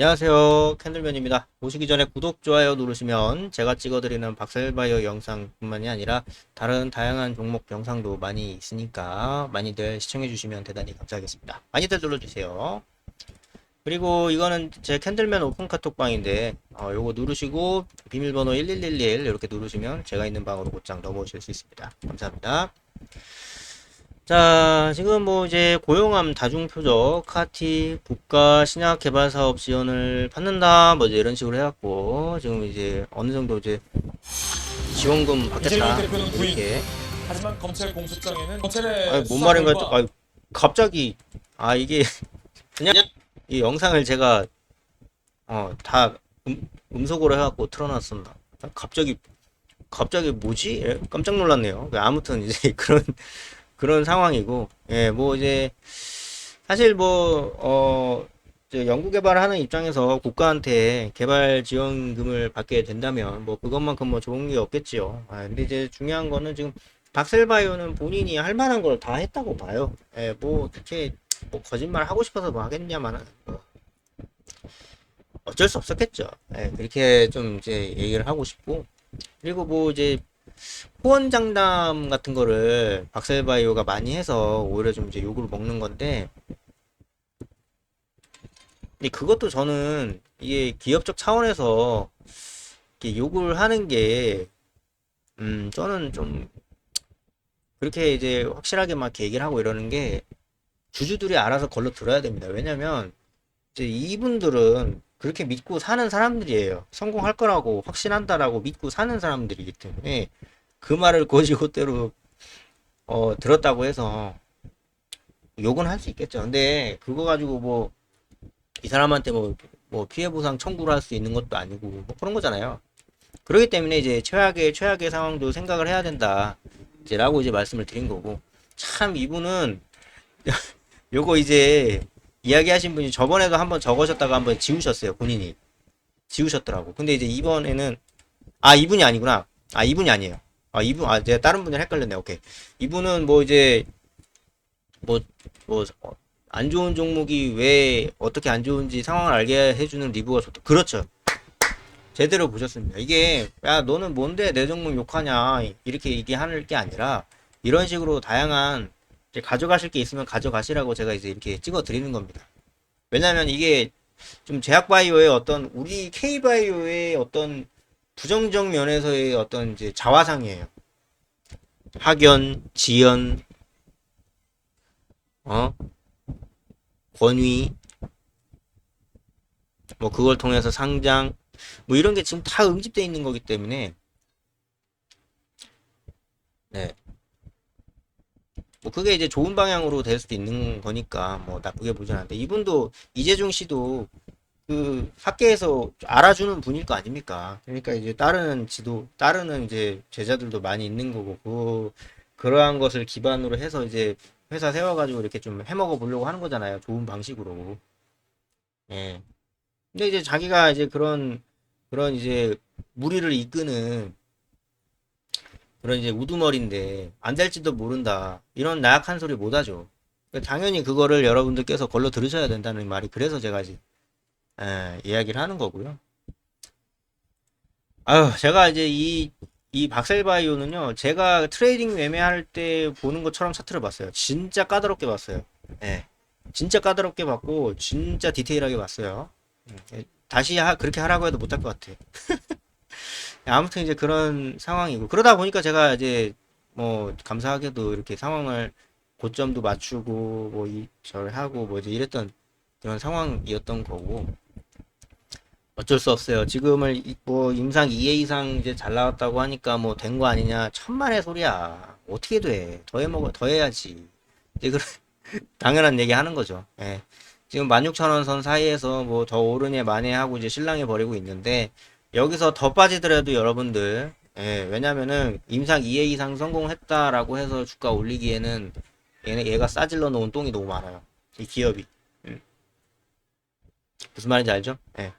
안녕하세요. 캔들맨입니다. 오시기 전에 구독 좋아요 누르시면 제가 찍어드리는 박셀바이어 영상뿐만이 아니라 다른 다양한 종목 영상도 많이 있으니까 많이들 시청해 주시면 대단히 감사하겠습니다. 많이들 눌러주세요. 그리고 이거는 제 캔들맨 오픈 카톡방인데 어, 요거 누르시고 비밀번호 1111 이렇게 누르시면 제가 있는 방으로 곧장 넘어오실 수 있습니다. 감사합니다 자, 지금 뭐 이제 고용함 다중표적, 카티, 국가 신약 개발 사업 지원을 받는다, 뭐 이제 이런 식으로 해갖고, 지금 이제 어느 정도 이제 지원금 받겠다. 이렇게. 하지만 검찰 공소장에는 검찰의 아니, 뭔 말인가 아 갑자기, 아, 이게, 그냥 이 영상을 제가, 어, 다 음, 음속으로 해갖고 틀어놨습니다. 갑자기, 갑자기 뭐지? 예, 깜짝 놀랐네요. 아무튼 이제 그런, 그런 상황이고, 예, 뭐 이제, 사실 뭐, 어, 연구 개발하는 입장에서 국가한테 개발 지원금을 받게 된다면, 뭐, 그것만큼 뭐 좋은 게 없겠지요. 아, 근데 이제 중요한 거는 지금, 박셀바이오는 본인이 할 만한 걸 다 했다고 봐요. 예, 뭐, 그렇게, 뭐, 거짓말 하고 싶어서 뭐 하겠냐마는, 뭐, 어쩔 수 없었겠죠. 예, 그렇게 좀 이제 얘기를 하고 싶고, 그리고 뭐 이제, 후원 장담 같은 거를 박셀바이오가 많이 해서 오히려 좀 이제 욕을 먹는 건데 근데 그것도 저는 이게 기업적 차원에서 이렇게 욕을 하는 게 음, 저는 좀 그렇게 이제 확실하게 막 얘기를 하고 이러는 게 주주들이 알아서 걸러 들어야 됩니다. 왜냐면 이제 이분들은 그렇게 믿고 사는 사람들이에요. 성공할 거라고 확신한다라고 믿고 사는 사람들이기 때문에 그 말을 고지고대로 어, 들었다고 해서 욕은 할 수 있겠죠. 근데 그거 가지고 뭐 이 사람한테 뭐, 뭐 피해 보상 청구를 할 수 있는 것도 아니고 뭐 그런 거잖아요. 그렇기 때문에 이제 최악의 최악의 상황도 생각을 해야 된다. 이제라고 이제 말씀을 드린 거고 참 이분은 요거 이제 이야기하신 분이 저번에도 한번 적으셨다가 한번 지우셨어요 본인이 지우셨더라고. 근데 이제 이번에는 아 이분이 아니구나. 아 이분이 아니에요. 아 이분 아 제가 다른 분들 헷갈렸네. 오케이. 이분은 뭐 이제 뭐 뭐 안 좋은 종목이 왜 어떻게 안 좋은지 상황을 알게 해주는 리뷰가 좋다. 그렇죠. 제대로 보셨습니다. 이게 야 너는 뭔데 내 종목 욕하냐 이렇게 얘기하는 게 아니라 이런 식으로 다양한 이제 가져가실 게 있으면 가져가시라고 제가 이제 이렇게 찍어 드리는 겁니다. 왜냐면 이게 좀 제약바이오의 어떤 우리 K바이오의 어떤 부정적 면에서의 어떤 이제 자화상이에요. 학연, 지연, 어, 권위, 뭐 그걸 통해서 상장, 뭐 이런 게 지금 다 응집돼 있는 거기 때문에, 네. 뭐 그게 이제 좋은 방향으로 될 수도 있는 거니까 뭐 나쁘게 보진 않는데 이분도 이재중 씨도 그 학계에서 알아주는 분일 거 아닙니까? 그러니까 이제 따르는 지도 따르는 이제 제자들도 많이 있는 거고 그 그러한 것을 기반으로 해서 이제 회사 세워가지고 이렇게 좀 해먹어 보려고 하는 거잖아요. 좋은 방식으로. 예. 근데 이제 자기가 이제 그런 그런 이제 무리를 이끄는 그런 이제 우두머리인데 안 될지도 모른다. 이런 나약한 소리 못 하죠. 당연히 그거를 여러분들께서 걸러 들으셔야 된다는 말이 그래서 제가 이제 예, 이야기를 하는 거고요. 아유, 제가 이제 이, 이 박셀바이오는요, 제가 트레이딩 매매할 때 보는 것처럼 차트를 봤어요. 진짜 까다롭게 봤어요. 예. 진짜 까다롭게 봤고, 진짜 디테일하게 봤어요. 예, 다시 하, 그렇게 하라고 해도 못할 것 같아. 아무튼 이제 그런 상황이고, 그러다 보니까 제가 이제, 뭐, 감사하게도 이렇게 상황을 고점도 맞추고, 뭐, 이, 저를 하고, 뭐, 이제 이랬던 그런 상황이었던 거고, 어쩔 수 없어요. 지금을 이- 뭐 임상 2회 이상 이제 잘 나왔다고 하니까 뭐 된 거 아니냐? 천만의 소리야. 어떻게 돼? 더 해 먹어, 더 해야지. 이제 그 당연한 얘기 하는 거죠. 예. 지금 16,000원 선 사이에서 뭐 더 오르네 마네 하고 이제 실랑이 벌이고 있는데 여기서 더 빠지더라도 여러분들 예, 왜냐면은 임상 2회 이상 성공했다라고 해서 주가 올리기에는 얘네 얘가 싸질러 놓은 똥이 너무 많아요. 이 기업이. 음. 무슨 말인지 알죠? 예.